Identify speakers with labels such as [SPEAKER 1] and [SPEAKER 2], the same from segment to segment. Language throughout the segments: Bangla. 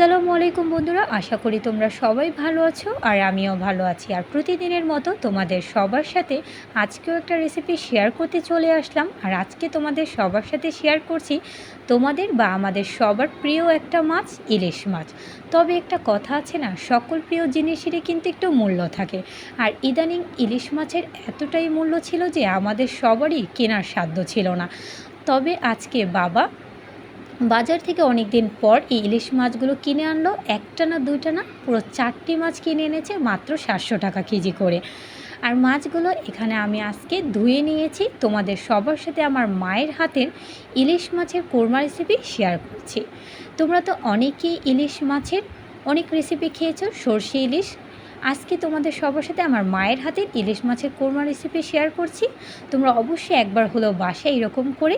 [SPEAKER 1] আসসালামু আলাইকুম বন্ধুরা, আশা করি তোমরা সবাই ভালো আছো আর আমিও ভালো আছি। আর প্রতিদিনের মতো তোমাদের সবার সাথে আজকেও একটা রেসিপি শেয়ার করতে চলে আসলাম। আর আজকে তোমাদের সবার সাথে শেয়ার করছি তোমাদের বা আমাদের সবার প্রিয় একটা মাছ, ইলিশ মাছ। তবে একটা কথা আছে না, সকল প্রিয় জিনিসেরই কিন্তু একটু মূল্য থাকে। আর ইদানিং ইলিশ মাছের এতটাই মূল্য ছিল যে আমাদের সবারই কেনার সাধ্য ছিল না। তবে আজকে বাবা বাজার থেকে অনেক দিন পর এই ইলিশ মাছগুলো কিনে আনলো। একটা না দুইটা না পুরো চারটি মাছ কিনে এনেছে, মাত্র সাতশো টাকা কেজি করে। আর মাছগুলো এখানে আমি আজকে ধুয়ে নিয়েছি। তোমাদের সবার সাথে আমার মায়ের হাতের ইলিশ মাছের কোরমা রেসিপি শেয়ার করছি। তোমরা তো অনেকেই ইলিশ মাছের অনেক রেসিপি খেয়েছো, সর্ষে ইলিশ। আজকে তোমাদের সবার সাথে আমার মায়ের হাতের ইলিশ মাছের কোরমা রেসিপি শেয়ার করছি। তোমরা অবশ্যই একবার হলেও বাসায় এরকম করে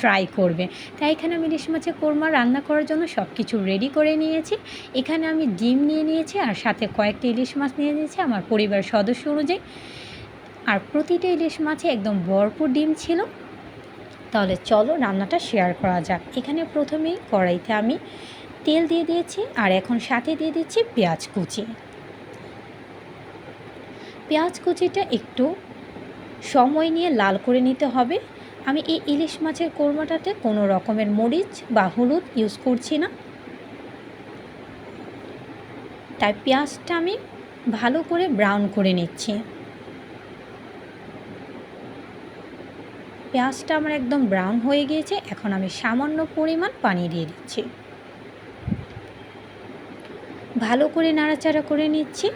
[SPEAKER 1] ট্রাই করবে। তাই এখানে আমি ইলিশ মাছের কোরমা রান্না করার জন্য সব কিছু রেডি করে নিয়েছি। এখানে আমি ডিম নিয়ে নিয়েছি আর সাথে কয়েকটি ইলিশ মাছ নিয়ে নিয়েছি আমার পরিবার সদস্য অনুযায়ী। আর প্রতিটা ইলিশ মাছে একদম ভরপুর ডিম ছিল। তাহলে চলো রান্নাটা শেয়ার করা যাক। এখানে প্রথমেই কড়াইতে আমি তেল দিয়ে দিয়েছি আর এখন সাথে দিয়ে দিচ্ছি পেঁয়াজ কুচি। পেঁয়াজ কুচিটা একটু সময় নিয়ে লাল করে নিতে হবে। আমি এই ইলিশ মাছের কোরমাটাতে কোনো রকমের মরিচ বা হলুদ ইউজ করছি না। তাই পেঁয়াজটা আমি ভালো করে ব্রাউন করে নিচ্ছি। পেঁয়াজটা আমার একদম ব্রাউন হয়ে গিয়েছে, এখন আমি সামান্য পরিমাণ পানি দিয়ে দিচ্ছি। ভালো করে নাড়াচাড়া করে নিচ্ছি।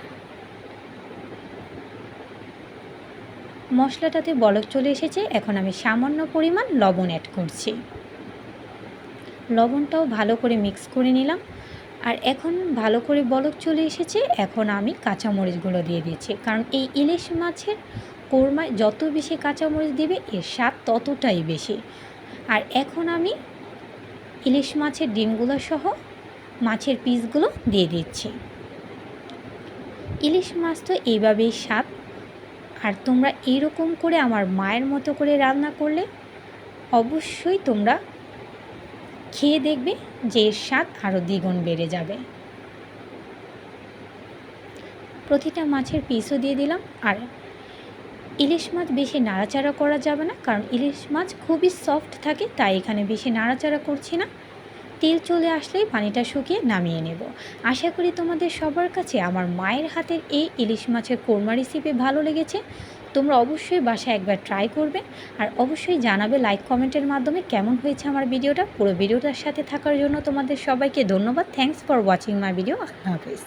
[SPEAKER 1] মশলাটাতে বলক চলে এসেছে। এখন আমি সামান্য পরিমাণ লবণ অ্যাড করছি। লবণটাও ভালো করে মিক্স করে নিলাম। আর এখন ভালো করে বলক চলে এসেছে। এখন আমি কাঁচামরিচগুলো দিয়ে দিচ্ছি। কারণ এই ইলিশ মাছের কোরমায় যত বেশি কাঁচামরিচ দিবে, এর স্বাদ ততটাই বেশি। আর এখন আমি ইলিশ মাছের ডিমগুলো সহ মাছের পিসগুলো দিয়ে দিচ্ছি। ইলিশ মাছ তো এইভাবেই স্বাদ আর তোমরা এইরকম করে আমার মায়ের মতো করে রান্না করলে অবশ্যই তোমরা খেয়ে দেখবে যে এর স্বাদ আরও দ্বিগুণ বেড়ে যাবে। প্রতিটা মাছের পিসও দিয়ে দিলাম। আর ইলিশ মাছ বেশি নাড়াচাড়া করা যাবে না, কারণ ইলিশ মাছ খুবই সফট থাকে, তাই এখানে বেশি নাড়াচাড়া করছি না। তেল চলে আসলেই পানিটা শুকিয়ে নামিয়ে নেব। আশা করি তোমাদের সবার কাছে আমার মায়ের হাতের এই ইলিশ মাছের কোরমা রেসিপি ভালো লেগেছে। তোমরা অবশ্যই বাসায় একবার ট্রাই করবে আর অবশ্যই জানাবে লাইক কমেন্টের মাধ্যমে কেমন হয়েছে আমার ভিডিওটা পুরো ভিডিওটার সাথে থাকার জন্য তোমাদের সবাইকে ধন্যবাদ। Thanks for watching my video Hafiz.